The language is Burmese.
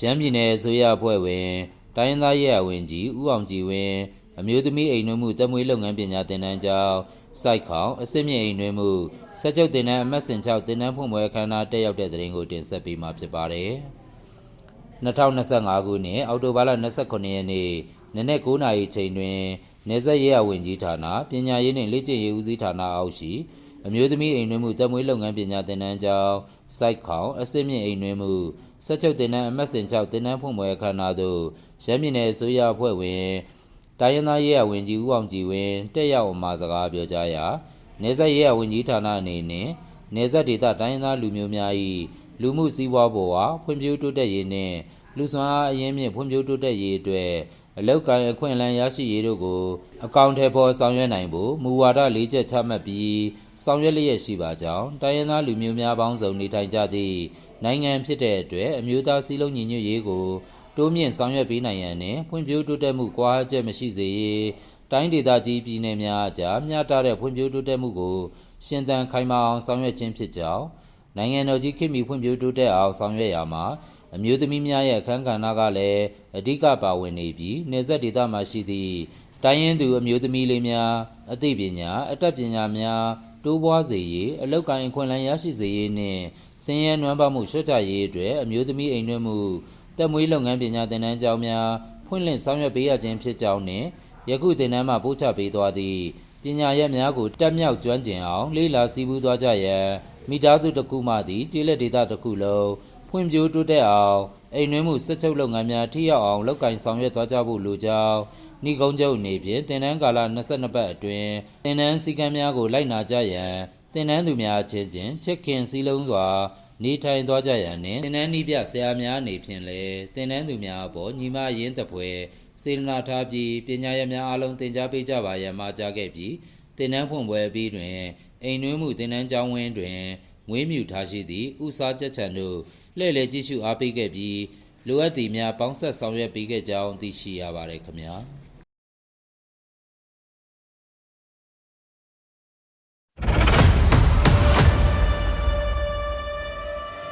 ရှမ်းပြည်နယ်အစိုးရအဖွဲ့ဝင်တိုင်းရင်းသားရေးရာဝန်ကြီးဦးအောင်ကြည်ဝင်းအမျိုးသမီးအိမ်နှွေးမှုတက်မွေးလုပ်ငန်းပညာသင်တန်းကျောင်းစိုက်ခေါင်အစစ်မြင့်အိမ်နှွေးမှုစက်ချုပ်တင်တန်းအမှတ်စဉ်6တင်တန်းဖွင့်ပွဲအခမ်းအနားတက်ရောက်တဲ့တဲ့ရင်ကိုတင်ဆက်ပေးမှာဖြစ်ပါတယ်2025ခုနှစ်အောက်တိုဘာလ29ရက်နေ့နနက်9:00နာရီချိန်တွင်နေဆက်ရေးရာဝန်ကြီးဌာနပညာရေးနှင့်လေ့ကျင့်ရေးဦးစီးဌာနအောက်ရှိ အမျိုးသမီးအိမ်နှွေးမှုတက်မွေးလုပ်ငန်းပညာသင်တန်းကျောင်းစိုက်ခေါင်အစစ်မြင့်အိမ်နှွေးမှုစက်ချုပ်တင်တန်းအမှတ်စဉ်6တင်တန်းဖွင့်ပွဲအခမ်းအနားသို့ရန်ပြည်နယ်အစိုးရအဖွဲ့ဝင်တိုင်းရင်းသားရေးရာဝန်ကြီးဦးအောင်ကြည်ဝင်းတက်ရောက်အမှာစကားပြောကြားရာနေဆက်ရေးရာဝန်ကြီးဌာနအနေနဲ့နေဆက်ဒေသတိုင်းရင်းသားလူမျိုးများ၏လူမှုစည်းဝါးပေါ်ဝဖွံ့ဖြိုးတိုးတက်ရေးနှင့်လူစွမ်းအားအရင်းမြင့်ဖွံ့ဖြိုးတိုးတက်ရေးအတွက် အလောက်ကိုင်းအခွင့်အလမ်းရရှိရေးတို့ကို အကောင့်ထဲပေါ်ဆောင်ရွက်နိုင်ဖို့မူဝါဒ၄ချက်ချမှတ်ပြီးဆောင်ရွက်လျက်ရှိပါကြောင်းတိုင်းရင်းသားလူမျိုးများပေါင်းစုံနေထိုင်ကြသည့်နိုင်ငံဖြစ်တဲ့အတွက်အမျိုးသားစည်းလုံးညီညွတ်ရေးကိုတိုးမြင့်ဆောင်ရွက်ပေးနိုင်ရန်နှင့်ဖွံ့ဖြိုးတိုးတက်မှုကွာဟချက်မရှိစေရေးတိုင်းဒေသကြီးပြည်နယ်များအကြားမျှတတဲ့ဖွံ့ဖြိုးတိုးတက်မှုကိုရှင်သန်ခိုင်မာအောင်ဆောင်ရွက်ခြင်းဖြစ်ကြောင်းနိုင်ငံတော်ကြီးခေတ်မီဖွံ့ဖြိုးတိုးတက်အောင်ဆောင်ရွက်ရမှာ အမျိုးသမီးများရဲ့အခမ်းကဏ္ဍကလည်းအဓိကပါဝင်နေပြီးနေဆက်ဒေသမှာရှိသည့်တိုင်းရင်းသူအမျိုးသမီးလေးများအသိပညာအတတ်ပညာများတိုးပွားစေရေးအလောက်ကိုင်းအခွင့်အလမ်းရရှိစေရေးနှင့်စင်ရဲနွမ်းပါမှုလျှော့ချရေးအတွက်အမျိုးသမီးအိမ်တွင်းမှုတက်မွေးလုပ်ငန်းပညာသင်တန်းကျောင်းများဖွင့်လှစ်ဆောင်ရွက်ပေးရခြင်းဖြစ်ကြောင်းနှင့်ယခုသင်တန်းမှာပို့ချပေးသွားသည့်ပညာရပ်များကိုတက်မြောက်ကျွမ်းကျင်အောင်လေးလာစီးပူးသွားကြရန်မိသားစုတစ်ခုမှသည်ကျေးလက်ဒေသတစ်ခုလုံး ဖွံ့ဖြိုးတိုးတက်အောင်အိမ်တွင်းမှုစက်ချုပ်လုပ်ငန်းများထိရောက်အောင်လုပ်ကိုင်ဆောင်ရွက်သွားကြဖို့လိုကြောင်းဤကုန်းချုပ်အနေဖြင့်တင်နန်းကာလ22ပတ်အတွင်းတင်နန်းစည်းကမ်းများကိုလိုက်နာကြရန်တင်နန်းသူများအချင်းချင်းချစ်ခင်စည်းလုံးစွာနေထိုင်သွားကြရန်နှင့်တင်နန်းဤပြဆရာများအနေဖြင့်လည်းတင်နန်းသူများအပေါ်ညီမရင်းတပွဲစေတနာထားပြီးပညာရများအားလုံးသင်ကြားပေးကြပါရန်မှာကြားခဲ့ပြီးတင်နန်းဖွင့်ပွဲပြီးတွင်အိမ်နှွေးမှုတင်နန်းကျောင်းဝင်းတွင် ငွေးမြူထားရှိသည့်ဥစားချက်ချန်တို့လှည့်လည်ကြည့်ရှုအားပေးခဲ့ပြီးလိုအပ်သည့်များပေါင်းဆက်ဆောင်ရွက်ပေးခဲ့ကြောင်းသိရှိရပါတယ်ခင်ဗျာ